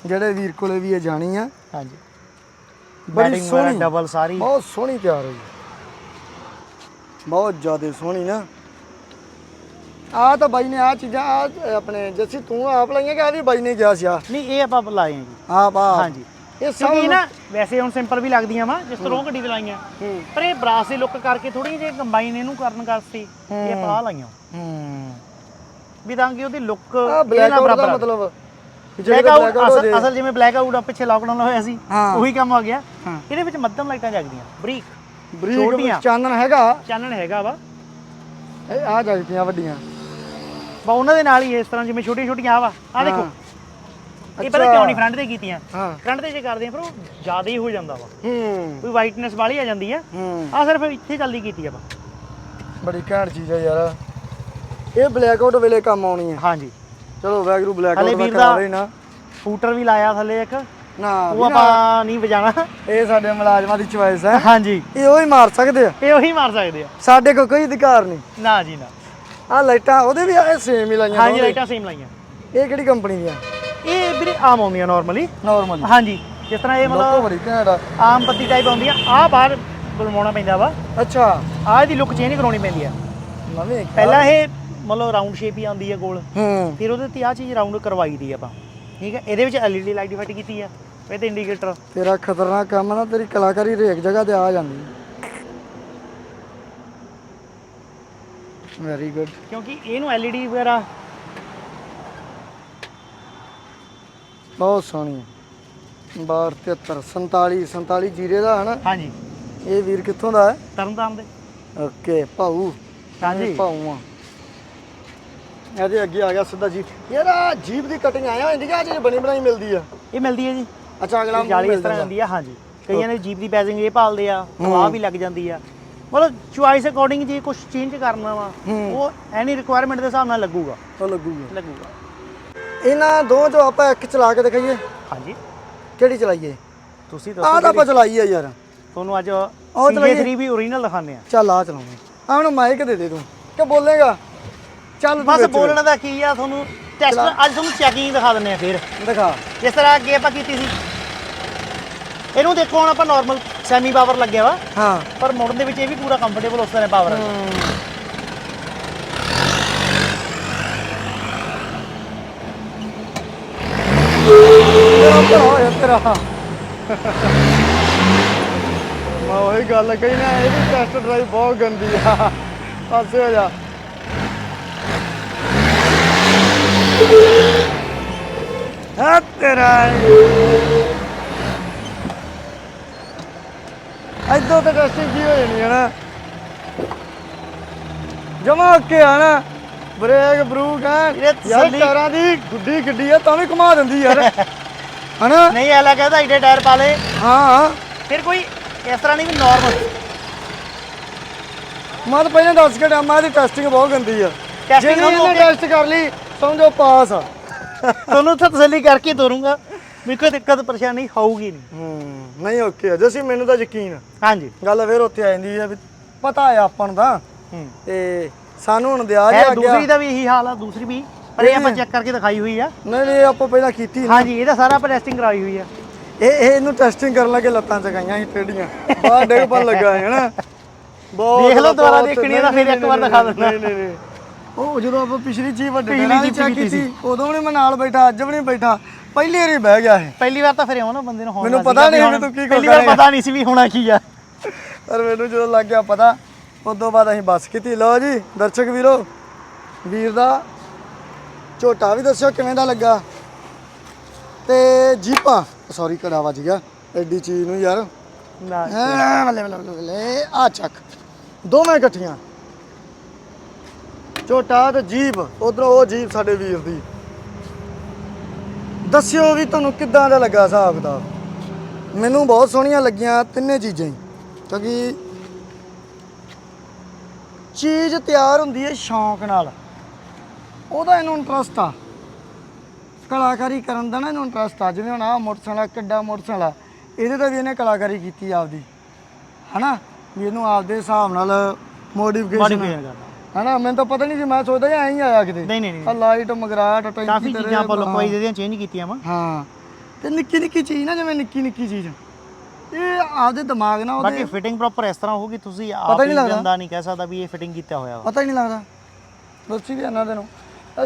ਜਿਹੜੇ ਵੀਰ ਕੋਲੇ ਵੀ ਇਹ ਜਾਣੀ ਆ। ਹਾਂਜੀ। ਬੜੀ ਬੈਟਿੰਗ ਸੋਹਣੀ। ਡਬਲ ਸਾਰੀ। ਬਹੁਤ ਸੋਹਣੀ ਤਿਆਰ ਹੋਈ। ਬਹੁਤ ਜ਼ਿਆਦਾ ਸੋਹਣੀ ਨਾ। ਆ ਤਾਂ ਬਾਈ ਨੇ ਆ ਚੀਜ਼ਾਂ ਆਹ ਆਪਣੇ ਜੱਸੀ ਤੂੰ ਆਪ ਲਾਈਆਂ ਕਿ ਆ ਵੀ ਬਾਈ ਨੇ ਗਿਆ ਸੀ ਆ ਨਹੀਂ ਇਹ ਆਪਾਂ ਲਾਏ ਆ ਜੀ। ਆਪ ਆ ਹਾਂਜੀ। ਇਹ ਸਭ ਕਿਉਂਕਿ ਨਾ ਵੈਸੇ ਹੁਣ ਸਿੰਪਲ ਵੀ ਲੱਗਦੀਆਂ ਵਾ ਜਿਸ ਤਰ੍ਹਾਂ ਉਹ ਗੱਡੀ ਤੇ ਲਾਈਆਂ। ਹੂੰ। ਪਰ ਇਹ ਬਰਾਸ ਦੀ ਲੁੱਕ ਕਰਕੇ ਥੋੜੀ ਜਿਹੀ ਕੰਬਾਈਨ ਇਹਨੂੰ ਕਰਨ ਕਰਤੀ ਇਹ ਆਪਾਂ ਆਹ ਲਾਈਆਂ। ਹੂੰ। ਵੀ ਤਾਂ ਕਿ ਉਹਦੀ ਲੁੱਕ ਆ ਬਲੈਕ ਆਊਟ ਦਾ ਮਤਲਬ ਬਲੈਕ ਜਿਹੜਾ ਆਊਟ ਬਲੈਕ ਆਊਟ ਹੋ ਜੇ ਅਸਲ ਜਿਵੇਂ ਬਲੈਕ ਆਊਟ ਆ ਪਿੱਛੇ ਲਾਕਡਾਊਨ ਹੋਇਆ ਸੀ ਹਾਂ। ਉਹੀ ਕੰਮ ਆ ਗਿਆ। ਹਾਂ। ਇਹਦੇ ਵਿੱਚ ਮੱਧਮ ਲਾਈਟਾਂ ਜਗਦੀਆਂ ਬਰੀਕ ਬਰੀਕ ਛੋਟੀਆਂ। ਚਾਨਣ ਹੈਗਾ। ਚਾਨਣ ਹੈਗਾ ਵਾ। ਇਹ ਆ ਜਗਦੀਆਂ ਵੱਡੀਆਂ। ਬਾ ਉਹਨਾਂ ਦੇ ਨਾਲ ਹੀ ਇਸ ਤਰ੍ਹਾਂ ਜਿਵੇਂ ਛੋਟੀਆਂ ਛੋਟੀਆਂ ਆ ਵਾ। ਆ ਦੇਖੋ। ਇਹ ਪਤਾ। ਕਿਉਂ ਨਹੀਂ ਫਰੰਟ ਤੇ ਕੀਤੀਆਂ? ਹਾਂ। ਫਰੰਟ ਤੇ ਜੇ ਕਰਦੇ ਆ ਪਰ ਉਹ ਜ਼ਿਆਦਾ ਹੀ ਹੋ ਜਾਂਦਾ ਵਾ। ਹੂੰ। ਕੋਈ ਵਾਈਟਨੈਸ ਵਾਲੀ ਆ ਜਾਂਦੀ ਆ। ਹੂੰ। ਆ ਸਿਰਫ ਇੱਥੇ ਜਲਦੀ ਕੀਤੀ ਆਪਾਂ ਬੜੀ ਘੈਂਟ ਚੀਜ਼ ਹੈ ਯਾਰ। ਇਹ ਬਲੈਕ ਆਊਟ ਵੇਲੇ ਕੰਮ ਆਉਣੀ ਹੈ ਹਾਂਜੀ। ਚਲੋ ਵੈਗਰੂ ਬਲੈਕ ਆਊਟ ਕਰਾ ਲਈ ਨਾ। ਸਕੂਟਰ ਵੀ ਲਾਇਆ ਥੱਲੇ ਇੱਕ। ਨਾ ਉਹ ਆਪਾਂ ਨਹੀਂ ਵਜਾਣਾ। ਇਹ ਸਾਡੇ ਮੁਲਾਜ਼ਮਾਂ ਦੀ ਚੁਆਇਸ ਹੈ। ਹਾਂਜੀ। ਇਹ ਉਹੀ ਮਾਰ ਸਕਦੇ ਆ। ਇਹ ਉਹੀ ਮਾਰ ਸਕਦੇ ਆ। ਸਾਡੇ ਕੋਲ ਕੋਈ ਅਧਿਕਾਰ ਨਹੀਂ। ਨਾ ਜੀ ਨਾ। ਆ ਲਾਈਟਾਂ ਉਹਦੇ ਵੀ ਆ ਸੇਮ ਹੀ ਲਾਈਆਂ ਹਾਂਜੀ ਦੋਵੇਂ। ਲਾਈਟਾਂ ਸੇਮ ਲਾਈਆਂ। ਇਹ ਕਿਹੜੀ ਕੰਪਨੀ ਦੀਆਂ? ਇਹ ਵੀਰੇ ਆਮ ਆਉਂਦੀਆਂ ਨਾਰਮਲੀ ਨਾਰਮਲ ਹਾਂਜੀ ਜਿਸ ਤਰ੍ਹਾਂ ਇਹ ਲੋਕੋ ਮਤਲਬ ਬੜੀ ਘੈਂਟ ਆ ਆਮ ਪੱਤੀ ਟਾਈਪ ਆਉਂਦੀਆਂ ਆ ਬਾਹਰ ਬਣਵਾਉਣਾ ਪੈਂਦਾ ਵਾ। ਅੱਛਾ। ਆਹ ਇਹਦੀ ਲੁੱਕ ਚੇਂਜ ਕਰਾਉਣੀ ਪੈਂਦੀ ਆ। ਨਵੇਂ ਪਹਿਲਾਂ ਇਹ ਮਤਲਬ ਰਾਉਂਡ ਸ਼ੇਪ ਹੀ ਆਉਂਦੀ ਹੈ ਗੋਲ ਹੂੰ। ਫਿਰ ਉਹਦੇ ਤੇ ਆ ਚੀਜ਼ ਰਾਉਂਡ ਕਰਵਾਈ ਦੀ ਆਪਾਂ। ਠੀਕ ਹੈ ਇਹਦੇ ਵਿੱਚ LED ਲਾਈਟ ਫਿੱਟ ਕੀਤੀ ਆ। ਇਹ ਤੇ ਇੰਡੀਕੇਟਰ ਤੇਰਾ ਖਤਰਨਾਕ ਕੰਮ ਨਾ ਤੇਰੀ ਕਲਾਕਾਰੀ ਹਰੇਕ ਜਗ੍ਹਾ ਤੇ ਆ ਜਾਂਦੀ ਵੈਰੀ ਗੁੱਡ ਕਿਉਂਕਿ ਇਹਨੂੰ LED ਵਗੈਰਾ ਬਹੁਤ ਸੋਹਣੀ 12 73 47 47 ਜੀਰੇ ਦਾ ਹਨਾ? ਹਾਂਜੀ। ਇਹ ਵੀਰ ਕਿੱਥੋਂ ਦਾ ਹੈ? ਤਰਨਤਾਰਨ ਦੇ। ਓਕੇ ਭਾਊ। ਹਾਂਜੀ। ਭਾਊ ਆ। ਇਹਦੇ ਅੱਗੇ ਆ ਗਿਆ ਸਿੱਧਾ ਜੀਪ। ਯਾਰ ਆ ਜੀਪ ਦੀ ਕਟਿੰਗ ਆਇਆ ਇੰਡੀਆ ਜਿਹੜੀ ਬਣੀ ਬਣਾਈ ਮਿਲਦੀ ਆ। ਇਹ ਮਿਲਦੀ ਹੈ ਜੀ। ਅੱਛਾ ਅਗਲਾ ਜਾਲੀ ਇਸ ਤਰ੍ਹਾਂ। ਹੁੰਦੀ ਆ ਹਾਂਜੀ। ਕਈਆਂ ਨੇ ਜੀਪ ਦੀ ਬੈਜਿੰਗ ਇਹ ਭਾਲਦੇ ਆ ਹਵਾ ਵੀ ਲੱਗ ਜਾਂਦੀ ਆ। ਮਤਲਬ ਚੁਆਇਸ ਅਕੋਰਡਿੰਗ ਜੇ ਕੁਝ ਚੇਂਜ ਕਰਨਾ ਵਾ। ਉਹ ਐਨੀ ਰਿਕੁਆਇਰਮੈਂਟ ਦੇ ਹਿਸਾਬ ਨਾਲ ਲੱਗੂਗਾ। ਉਹ ਲੱਗੂਗਾ। ਲੱਗੂਗਾ। ਇਹਨਾਂ ਦੋ ਚੋਂ ਆਪਾਂ ਇੱਕ ਚਲਾ ਕੇ ਦਿਖਾਈਏ। ਹਾਂਜੀ। ਕਿਹੜੀ ਚਲਾਈਏ? ਤੁਸੀਂ ਆਹ ਤਾਂ ਦੱਸੋ ਆਪਾਂ ਚਲਾਈ ਆ ਯਾਰ। ਤੁਹਾਨੂੰ ਅੱਜ ਚਲਾਈਏ। CJ3 ਵੀ ਓਰੀਜਨਲ ਦਿਖਾਉਂਦੇ ਆ ਚੱਲ ਆ ਚਲਾਉਂਦੇ ਆ ਹੁਣ ਮਾਈਕ ਦੇ ਦੇ ਤੂੰ। ਕਿ ਬੋਲੇਗਾ? ਚੱਲ ਤੂੰ ਬਸ ਬੋਲਣ ਦਾ ਕੀ ਆ ਤੁਹਾਨੂੰ ਟੈਸਟ ਅੱਜ ਤੁਹਾਨੂੰ ਚੈਕਿੰਗ ਦਿਖਾ ਦਿੰਦੇ ਆ ਫਿਰ। ਦਿਖਾ। ਜਿਸ ਤਰ੍ਹਾਂ ਅੱਗੇ ਆਪਾਂ ਕੀਤੀ ਸੀ। ਇਹਨੂੰ ਦੇਖੋ ਹੁਣ ਆਪਾਂ ਨਾਰਮਲ ਸੈਮੀ ਪਾਵਰ ਲੱਗਿਆ ਵਾ। ਹਾਂ। ਪਰ ਮੁੜਨ ਦੇ ਵਿੱਚ ਇਹ ਵੀ ਪੂਰਾ ਕੰਫਰਟੇਬਲ ਉਸ ਤਰ੍ਹਾਂ ਪਾਵਰ ਹੈ। ਤੇਰਾ। ਮੈਂ ਉਹੀ ਗੱਲ ਕਹੀ ਨਾ ਇਹਦੀ ਟੈਸਟ ਡਰਾਈਵ ਬਹੁਤ ਗੰਦੀ ਆ। ਪਾਸੇ ਹੋ ਜਾ। ਹਾਂ ਤੇਰਾ। ਐਦੋਂ ਤੇ ਟੈਸਟਿੰਗ ਕੀ ਹੋ ਜਾਣੀ ਹੈ ਨਾ। ਜਮਾ ਕੇ ਆਣਾ ਬ੍ਰੇਕ ਬਰੂਕ ਹੈ ਯਾਰ ਟਾਇਰਾਂ ਦੀ ਗੁੱਡੀ ਗੱਡੀ ਆ ਤਾਂ ਵੀ ਘੁਮਾ ਦਿੰਦੀ ਯਾਰ। <laughs> ਹਨਾ? ਨਹੀਂ ਐਲਾ ਕਹਿੰਦਾ ਈਡੇ ਟਾਇਰ ਪਾ ਲੇ ਹਾਂ ਫਿਰ ਕੋਈ ਇਸ ਤਰ੍ਹਾਂ ਨਹੀਂ ਵੀ ਨਾਰਮਲ ਮੈਂ ਤਾਂ ਪਹਿਲਾਂ ਦੱਸ ਕੇ ਡਾਮਾ ਦੀ ਟੈਸਟਿੰਗ ਬਹੁਤ ਗੰਦੀ ਆ। ਨੂੰ ਇਹਨੇ okay- ਟੈਸਟ ਕਰ ਲਈ ਸਮਝੋ ਪਾਸ ਆ। ਤੁਹਾਨੂੰ ਤਾਂ ਤਸੱਲੀ ਕਰਕੇ ਤੋਰੂੰਗਾ। ਵੀ ਕੋਈ ਦਿੱਕਤ ਪਰੇਸ਼ਾਨੀ ਹੋਊਗੀ ਨਹੀਂ। ਹੂੰ ਨਹੀਂ ਓਕੇ ਆ। ਜਸੀਂ ਮੈਨੂੰ ਤਾਂ ਯਕੀਨ ਆ। ਹਾਂਜੀ। ਗੱਲ ਫੇਰ ਉੱਥੇ ਆ ਜਾਂਦੀ ਆ ਵੀ ਪਤਾ ਆ ਆਪਾਂ ਨੂੰ ਤਾਂ। ਹੂੰ। ਤੇ ਸਾਨੂੰ ਹੁਣ ਦਿਆ ਜਾ ਦੂਸਰੀ ਦਾ ਵੀ ਇਹੀ ਹਾਲ ਆ ਦੂਸਰੀ ਵੀ। ਪਰ ਇਹ ਆਪਾਂ ਚੈੱਕ ਕਰਕੇ ਦਿਖਾਈ ਹੋਈ ਆ। ਨਹੀਂ ਨਹੀਂ ਆਪਾਂ ਪਹਿਲਾਂ ਕੀਤੀ ਨਾ ਹਾਂਜੀ ਇਹਦਾ ਸਾਰਾ ਆਪਾਂ ਟੈਸਟਿੰਗ ਕਰਾਈ ਹੋਈ ਆ। ਇਹ ਇਹ ਇਹਨੂੰ ਟੈਸਟਿੰਗ ਕਰਨ ਲੱਗੇ ਲੱਤਾਂ ਚਕਾਈਆਂ ਸੀ ਟੇਡੀਆਂ ਬਾਹਰ ਡਿੱਗ ਪਣ ਲੱਗਾ ਹੈ ਹਨਾ। ਬਹੁਤ ਦੇਖ ਲਓ ਦੁਬਾਰਾ ਬਹੁਤ- ਦੇਖਣੀ ਆ ਤਾਂ ਨਹੀਂ, ਫਿਰ ਇੱਕ ਨਹੀਂ, ਵਾਰ ਦਿਖਾ ਨਹੀਂ, ਦਿੰਦਾ। ਨਹੀਂ ਨਹੀਂ ਨਹੀਂ। ਉਹ ਜਦੋਂ ਆਪਾਂ ਪਿਛਲੀ ਚੀਜ਼ ਵੱਡੇ ਪਿਛਲੀ ਚੀਜ਼ ਚੈੱਕ ਕੀਤੀ ਕੀਤੀ ਉਦੋਂ ਵੀ ਮੈਂ ਨਾਲ ਬੈਠਾ ਅੱਜ ਵੀ ਨਹੀਂ ਬੈਠਾ। ਪਹਿਲੀ ਵਾਰੀ ਬਹਿ ਗਿਆ ਇਹ। ਪਹਿਲੀ ਵਾਰ ਤਾਂ ਫਿਰ ਆਉਂ ਨਾ ਬੰਦੇ ਨੂੰ ਹੋਣਾ ਮੈਨੂੰ ਪਤਾ ਵੀ ਨਹੀਂ ਹੁਣ- ਤੂੰ ਕੀ ਪਹਿਲੀ ਵਾਰ ਕਰੇਗਾ। ਪਤਾ ਨਹੀਂ ਸੀ ਵੀ ਹੋਣਾ ਕੀ ਆ। ਪਰ ਮੈਨੂੰ ਜਦੋਂ ਲੱਗ ਗਿਆ ਪਤਾ ਉਦੋਂ ਬਾਅਦ ਅਸੀਂ ਬੱਸ ਕੀਤੀ। ਲਓ ਜੀ ਦਰਸ਼ਕ ਵੀਰੋ ਵੀਰ ਦਾ ਝੋਟਾ ਵੀ ਦੱਸਿਓ ਕਿਵੇਂ ਦਾ ਲੱਗਾ। ਤੇ ਜੀਪਾਂ ਸੌਰੀ ਕੜਾ ਵੱਜ ਗਿਆ ਐਡੀ ਚੀਜ਼ ਨੂੰ ਯਾਰ। ਨਾ ਬੱਲੇ ਬੱਲੇ ਬੱਲੇ ਬੱਲੇ ਆ ਚੱਕ। ਦੋਵੇਂ ਇਕੱਠੀਆਂ। ਝੋਟਾ ਤੇ ਜੀਪ ਉਧਰੋਂ ਉਹ ਜੀਪ ਸਾਡੇ ਵੀਰ ਦੀ। ਦੱਸਿਓ ਵੀ ਤੁਹਾਨੂੰ ਕਿੱਦਾਂ ਦਾ ਲੱਗਾ ਹਿਸਾਬ ਕਿਤਾਬ? ਮੈਨੂੰ ਬਹੁਤ ਸੋਹਣੀਆਂ ਲੱਗੀਆਂ ਤਿੰਨੇ ਚੀਜ਼ਾਂ ਹੀ, ਕਿਉਂਕਿ ਚੀਜ਼ ਤਿਆਰ ਹੁੰਦੀ ਹੈ ਸ਼ੌਂਕ ਨਾਲ। ਉਹਦਾ ਇਹਨੂੰ ਇੰਟਰਸਟ ਆ। ਕਲਾਕਾਰੀ ਕਰਨ ਦਾ ਨਾ ਇਹਨੂੰ ਇੰਟਰਸਟ ਆ। ਜਿਵੇਂ ਹੁਣ ਆ ਮੋਟਰਸਾਈਕਲ ਕਿੱਡਾ ਮੋਟਰਸਾਈਕਲ ਆ। ਇਹਦੇ ਤੇ ਵੀ ਇਹਨੇ ਕਲਾਕਾਰੀ ਕੀਤੀ ਆਪਦੀ। ਹਨਾ? ਵੀ ਇਹਨੂੰ ਆਪਦੇ ਹਿਸਾਬ ਨਾਲ ਮੋਡੀਫਿਕੇਸ਼ਨ ਹਨਾ ਮੈਨੂੰ ਤਾਂ ਪਤਾ ਨਹੀਂ ਸੀ ਮੈਂ ਸੋਚਦਾ ਜਾਂ ਐਂ ਹੀ ਆਇਆ ਕਿਤੇ। ਨਹੀਂ ਨਹੀਂ ਨਹੀਂ। ਆ ਲਾਈਟ ਮਗਰਾਟ ਟੈਂਕੀ ਕਾਫੀ ਚੀਜ਼ਾਂ ਆਪਾਂ। ਲੋਕਾਂ ਇਹਦੀਆਂ ਚੇਂਜ ਕੀਤੀਆਂ ਵਾ। ਹਾਂ। ਤੇ ਨਿੱਕੀ ਨਿੱਕੀ ਚੀਜ਼ ਨਾ ਜਿਵੇਂ ਨਿੱਕੀ ਨਿੱਕੀ ਚੀਜ਼। ਇਹ ਆਪਦੇ ਦਿਮਾਗ ਨਾਲ ਬਾਕੀ ਉਹਦੇ ਫਿਟਿੰਗ ਪ੍ਰੋਪਰ ਇਸ ਤਰ੍ਹਾਂ ਹੋਊਗੀ ਤੁਸੀਂ ਆਪ ਹੀ। ਬੰਦਾ ਨਹੀਂ ਕਹਿ ਸਕਦਾ ਵੀ ਇਹ ਫਿਟਿੰਗ ਕੀਤਾ ਹੋਇਆ ਵਾ। ਪਤਾ ਹੀ ਨਹੀਂ ਲੱਗਦਾ। ਦੱਸੀ ਵੀ ਇਹਨਾਂ ਦੇ ਨੂੰ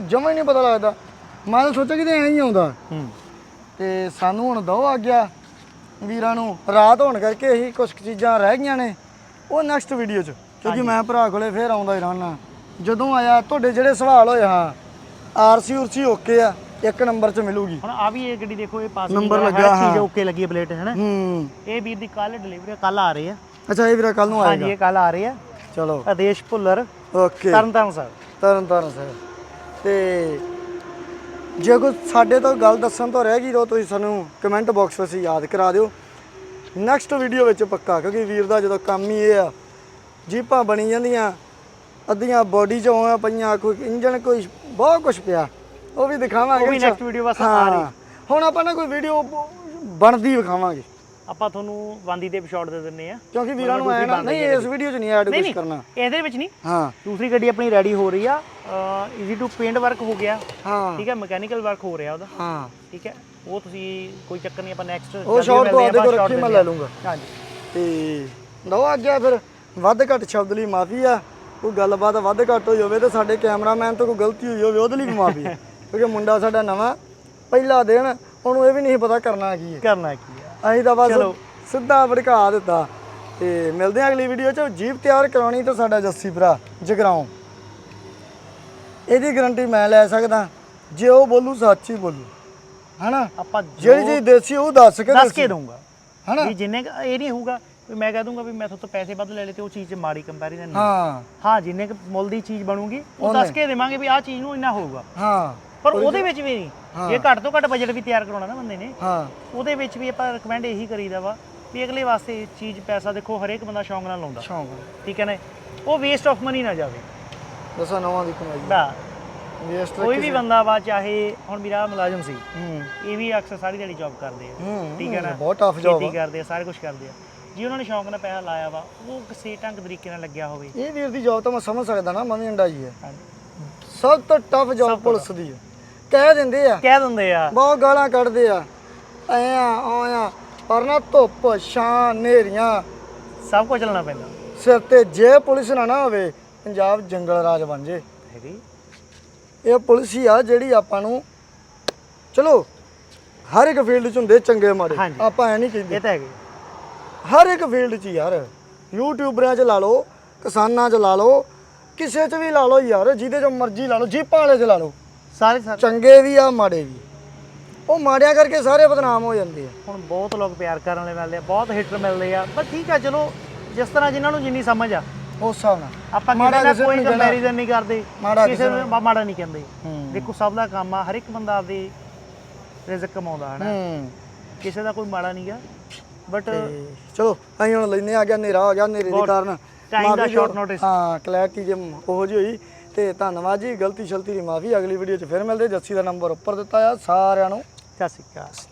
ਜਮਾ ਹੀ ਨਹੀਂ ਪਤਾ ਲੱਗਦਾ। ਮੈਂ ਤਾਂ ਸੋਚਿਆ ਕਿਤੇ ਐਂ ਹੀ ਆਉਂਦਾ। ਹੂੰ। ਤੇ ਸਾਨੂੰ ਹੁਣ ਦੋ ਆ ਗਿਆ। ਵੀਰਾਂ ਨੂੰ ਰਾਤ ਹੋਣ ਕਰਕੇ ਇਹੀ ਕੁਝ ਚੀਜ਼ਾਂ ਰਹਿ ਗਈਆਂ ਨੇ। ਉਹ ਨੈਕਸਟ ਵੀਡੀਓ 'ਚ। ਕਿਉਂਕਿ ਮੈਂ ਭਰਾ ਕੋਲੇ ਫੇਰ ਆਉਂਦਾ ਹੀ ਰਹਿਣਾ ਜਦੋਂ ਆਇਆ ਤੁਹਾਡੇ ਜਿਹੜੇ ਸਵਾਲ ਹੋਏ ਹਾਂ ਆਰਸੀ ਉਰਸੀ ਓਕੇ ਆ ਇੱਕ ਨੰਬਰ 'ਚ ਮਿਲੂਗੀ। ਹੁਣ ਆ ਵੀ ਇਹ ਗੱਡੀ ਦੇਖੋ ਇਹ ਪਾਸ ਨੰਬਰ ਲੱਗਾ, ਚੀਜ਼ ਹਾਂ। ਓਕੇ ਲੱਗੀ ਹੈ ਪਲੇਟ ਹੈ ਨਾ ਹੂੰ। ਇਹ ਵੀਰ ਦੀ ਕੱਲ ਡਿਲੀਵਰੀ ਕੱਲ ਆ ਰਹੇ ਆ। ਅੱਛਾ ਇਹ ਵੀਰਾ ਕੱਲ ਨੂੰ ਹਾਂਜੀ ਆਏਗਾ ਇਹ ਕੱਲ ਆ ਰਹੇ ਆ। ਚਲੋ। ਆਦੇਸ਼ ਭੁੱਲਰ ਓਕੇ ਤਰਨ ਤਾਰਨ ਸਾਹਿਬ। ਤਰਨ ਤਾਰਨ ਸਾਹਿਬ। ਤੇ ਜੇ ਕੋਈ ਸਾਡੇ ਤੋਂ ਗੱਲ ਦੱਸਣ ਤੋਂ ਰਹਿ ਗਈ ਤਾਂ ਤੁਸੀਂ ਸਾਨੂੰ ਕਮੈਂਟ ਬਾਕਸ ਵਿੱਚ ਯਾਦ ਕਰਾ ਦਿਓ। ਨੈਕਸਟ ਵੀਡੀਓ ਵਿੱਚ ਪੱਕਾ ਕਿਉਂਕਿ ਵੀਰ ਦਾ ਜਦੋਂ ਕੰਮ ਹੀ ਇਹ ਆ ਜੀਪਾਂ ਬਣੀ ਜਾਂਦੀਆਂ ਅੱਧੀਆਂ ਬੋਡੀ 'ਚੋਂ ਆ ਪਈਆਂ ਕੋਈ ਇੰਜਨ ਕੋਈ ਬਹੁਤ ਕੁਝ ਪਿਆ। ਉਹ ਵੀ ਦਿਖਾਵਾਂਗੇ ਉਹ ਵੀ next video ਬਸ ਆ ਰਹੀ। ਹੁਣ ਆਪਾਂ ਨਾ ਕੋਈ ਵੀਡੀਓ ਬਣਦੀ ਵਿਖਾਵਾਂਗੇ। ਆਪਾਂ ਤੁਹਾਨੂੰ ਵਾਂਦੀ ਦੇ ਸ਼ਾਟ ਦੇ ਦਿੰਨੇ ਆ ਕਿਉਂਕਿ ਵੀਰਾਂ ਨੂੰ ਐ ਨਾ ਨਹੀਂ ਇਸ ਵੀਡੀਓ 'ਚ ਨਹੀਂ ਐਡ ਕੁਝ ਕਰਨਾ। ਇਹਦੇ ਵਿੱਚ ਨਹੀਂ। ਹਾਂ। ਦੂਸਰੀ ਗੱਡੀ ਆਪਣੀ ਰੈਡੀ ਹੋ ਰਹੀ ਆ। ਈਜ਼ੀ ਟੂ ਪੇਂਟ ਵਰਕ ਹੋ ਗਿਆ। ਹਾਂ। ਠੀਕ ਹੈ ਮਕੈਨੀਕਲ ਵਰਕ ਹੋ ਰਿਹਾ ਉਹਦਾ। ਹਾਂ। ਠੀਕ ਹੈ ਉਹ ਤੁਸੀਂ ਕੋਈ ਚੱਕਰ ਨਹੀਂ ਆਪਾਂ ਨੈਕਸਟ ਉਹ ਸ਼ਾਟ ਤੋਂ ਆਦੇ ਕੋ ਰੱਖੀ ਮੈਂ ਲੈ ਲੂੰਗਾ ਹਾਂਜੀ। ਤੇ ਲਓ ਆ ਗਿਆ ਫਿਰ। ਵੱਧ ਘੱਟ ਸ਼ਬਦ ਲਈ ਮਾਫੀ ਆ ਕੋਈ ਗੱਲਬਾਤ ਵੱਧ ਘੱਟ ਹੋਈ ਹੋਵੇ ਤੇ ਸਾਡੇ ਕੈਮਰਾਮੈਨ ਤੋਂ ਕੋਈ ਗਲਤੀ ਹੋਈ ਹੋਵੇ ਉਹਦੇ ਲਈ ਵੀ ਮਾਫੀ <laughs> ਕਿਉਂਕਿ ਮੁੰਡਾ ਸਾਡਾ ਨਵਾਂ ਪਹਿਲਾ ਦਿਨ ਉਹਨੂੰ ਇਹ ਵੀ ਨਹੀਂ ਪਤਾ ਕਰਨਾ ਕੀ ਹੈ ਕਰਨਾ ਕੀ ਆ। ਅਸੀਂ ਤਾਂ ਬਸ। ਸਿੱਧਾ ਭੜਕਾ ਦਿੱਤਾ ਤੇ ਮਿਲਦੇ ਹਾਂ ਅਗਲੀ ਵੀਡੀਓ 'ਚ। ਜੀਪ ਤਿਆਰ ਕਰਾਉਣੀ ਤਾਂ ਸਾਡਾ ਜੱਸੀ ਭਰਾ ਜਗਰਾਉਂ। ਇਹਦੀ ਗਾਰੰਟੀ ਮੈਂ ਲੈ ਸਕਦਾ ਜੇ ਉਹ ਬੋਲੂ ਸੱਚ ਹੀ ਬੋਲੂ। ਹਨਾ? ਆਪਾਂ ਜਿਹੜੀ ਚੀਜ਼ ਦੇਸੀ ਉਹ ਦੱਸ ਕੇ ਦੱਸ। ਕੇ ਦਊਂਗਾ। ਹਨਾ? ਵੀ ਜਿੰਨੇ ਇਹ ਨਹੀਂ ਹੋਊਗਾ ਵੀ ਮੈਂ ਕਹਿ ਦੂੰਗਾ ਵੀ ਮੈਂ ਤੁਹਾਡੇ ਤੋਂ ਪੈਸੇ ਵੱਧ ਲੈ ਲਏ ਤੇ ਉਹ ਚੀਜ਼ 'ਚ ਮਾੜੀ ਕੰਪੈਰੀਜ਼ਨ ਨਹੀਂ। ਹਾਂ। ਹਾਂ ਜਿੰਨੇ ਕੁ ਮੁੱਲ ਦੀ ਚੀਜ਼ ਬਣੂਗੀ ਉਹ ਦੱਸ ਕੇ ਦੇਵਾਂਗੇ ਵੀ ਆਹ ਚੀਜ਼ ਨੂੰ ਇੰਨਾ ਹੋਊਗਾ। ਹਾਂ। ਪਰ ਉਹਦੇ ਵਿੱਚ ਵੀ ਨਹੀਂ। ਜੇ ਘੱਟ ਤੋਂ ਘੱਟ ਬਜਟ ਵੀ ਤਿਆਰ ਕਰਾਉਣਾ ਨਾ ਬੰਦੇ ਨੇ ਹਾਂ। ਉਹਦੇ ਵਿੱਚ ਵੀ ਆਪਾਂ ਰეკਮੈਂਡ ਇਹੀ ਕਰੀਦਾ ਵਾ ਵੀ ਅਗਲੇ ਵਾਸਤੇ ਚੀਜ਼ ਪੈਸਾ ਦੇਖੋ ਹਰੇਕ ਬੰਦਾ ਸ਼ੌਂਕ ਨਾਲ ਲਾਉਂਦਾ। ਸ਼ੌਂਕ ਠੀਕ ਹੈ ਨਾ? ਉਹ ਵੇਸਟ ਆਫ ਮਨੀ ਨਾ ਜਾਵੇ। ਦਸਾਂ ਨਵਾਂ ਦੀ ਕਮਾਈ। ਬਾ ਕੋਈ ਵੀ ਬੰਦਾ ਵਾ ਚਾਹੇ ਹੁਣ ਮੇਰਾ ਮੁਲਾਜ਼ਮ ਸੀ ਹੂੰ। ਇਹ ਵੀ ਅਕਸਰ ਸਾਰੀ ਦਿਹਾੜੀ ਜੌਬ ਕਰਦੇ ਆ। ਹੂੰ। ਠੀਕ ਹੈ ਨਾ? ਬਹੁਤ ਟਫ ਜੌਬ ਖੇਤੀ ਕਰਦੇ ਆ ਸਾਰੇ ਕੁਝ ਕਰਦੇ ਆ। ਜੇ ਉਹਨਾਂ ਨੇ ਸ਼ੌਂਕ ਨਾਲ ਪੈਸਾ ਲਾਇਆ ਵਾ ਉਹ ਕਿਸੇ ਢੰਗ ਤਰੀਕੇ ਨਾਲ ਲੱਗਿਆ ਹੋਵੇ। ਇਹ ਵੀਰ ਦੀ ਜੌਬ ਤਾਂ ਮੈਂ ਸਮਝ ਸਕਦਾ ਨਾ ਮੈਂ ਵੀ ਅੰਡਾ ਜੀ ਹੈ। ਸਭ ਤੋਂ ਟਫ ਜੌਬ ਪੁਲਿਸ ਦੀ ਹੈ। ਕਹਿ ਦਿੰਦੇ ਆ। ਕਹਿ ਦਿੰਦੇ ਆ। ਬਹੁਤ ਗਾਲਾਂ ਕੱਢਦੇ ਆ। ਐ ਆ ਪਰ ਨਾ ਧੁੱਪ ਛਾਂ ਨੇਰੀਆਂ ਸਭ ਕੁਝ ਚੱਲਣਾ ਪੈਂਦਾ। ਸਿਰ ਤੇ ਜੇ ਪੁਲਿਸ ਨਾ ਨਾ ਹੋਵੇ ਪੰਜਾਬ ਜੰਗਲ ਰਾਜ ਬਣ ਜੇ। ਹੈਗੀ। ਇਹ ਪੁਲਿਸ ਹੀ ਆ ਜਿਹੜੀ ਆਪਾਂ ਨੂੰ ਚਲੋ ਹਰ ਇੱਕ ਫੀਲਡ 'ਚ ਹੁੰਦੇ ਚੰਗੇ ਮਾੜੇ। ਆਪਾਂ ਐ ਨਹੀਂ ਕਹਿੰਦੇ। ਇਹ ਤਾਂ ਹੈਗੇ। ਹਰ ਇੱਕ ਫੀਲਡ 'ਚ ਯਾਰ ਯੂਟਿਊਬਰਾਂ 'ਚ ਲਾ ਲਓ ਕਿਸਾਨਾਂ 'ਚ ਲਾ ਲਓ ਕਿਸੇ 'ਚ ਵੀ ਲਾ ਲਓ ਯਾਰ ਜਿਹਦੇ 'ਚ ਮਰਜ਼ੀ ਲਾ ਲਓ ਜੀਪਾਂ ਵਾਲੇ 'ਚ ਲਾ ਲਓ। ਸਾਰੇ ਸਾਰੇ ਚੰਗੇ ਵੀ ਆ ਮਾੜੇ ਵੀ। ਉਹ ਮਾੜਿਆਂ ਕਰਕੇ ਸਾਰੇ ਬਦਨਾਮ ਹੋ ਜਾਂਦੇ ਆ। ਹੁਣ ਬਹੁਤ ਲੋਕ ਪਿਆਰ ਕਰਨ ਵਾਲੇ ਮਿਲਦੇ ਆ ਬਹੁਤ ਹਿੱਟਰ ਮਿਲਦੇ ਆ। ਪਰ ਠੀਕ ਆ ਚਲੋ ਜਿਸ ਤਰ੍ਹਾਂ ਜਿਨ੍ਹਾਂ ਨੂੰ ਜਿੰਨੀ ਸਮਝ ਆ। ਉਸ ਹਿਸਾਬ ਨਾਲ। ਆਪਾਂ ਮਾੜਾ ਕਿਸੇ ਨਾਲ ਕੋਈ ਨਹੀਂ। ਕੰਪੈਰੀਜ਼ਨ ਨਹੀਂ ਕਰਦੇ ਕਿਸੇ ਨੂੰ ਮਾੜਾ ਨਹੀਂ ਕਹਿੰਦੇ। ਦੇਖੋ ਸਭ ਦਾ ਕੰਮ ਆ ਹਰ ਇੱਕ ਬੰਦਾ ਆਪਦੇ ਰਿਜ਼ਕ ਕਮਾਉਂਦਾ ਹਨਾ? ਕਿਸੇ ਦਾ ਕੋਈ ਮਾੜਾ ਨਹੀਂਗਾ ਬਟ ਤੇ ਚਲੋ ਅਸੀਂ ਹੁਣ ਲੈਨੇ ਆ ਗਿਆ ਹਨੇਰਾ ਹੋ ਗਿਆ ਹਨੇਰੇ ਦੇ ਬਹੁਤ ਕਾਰਨ। time ਦਾ ਮਾਫ਼ੀ ਜੋ- short notice। ਹਾਂ ਕਲੈਰਿਟੀ ਜੇ ਉਹੋ ਜਿਹੀ ਹੋਈ ਤੇ ਧੰਨਵਾਦ ਜੀ ਗਲਤੀ ਸ਼ਲਤੀ ਦੀ ਮਾਫੀ। ਅਗਲੀ ਵੀਡੀਓ 'ਚ ਫਿਰ ਮਿਲਦੇ ਜੱਸੀ ਦਾ ਨੰਬਰ ਉੱਪਰ ਦਿੱਤਾ ਆ ਸਾਰਿਆਂ ਨੂੰ। ਸਤਿ ਸ਼੍ਰੀ ਅਕਾਲ।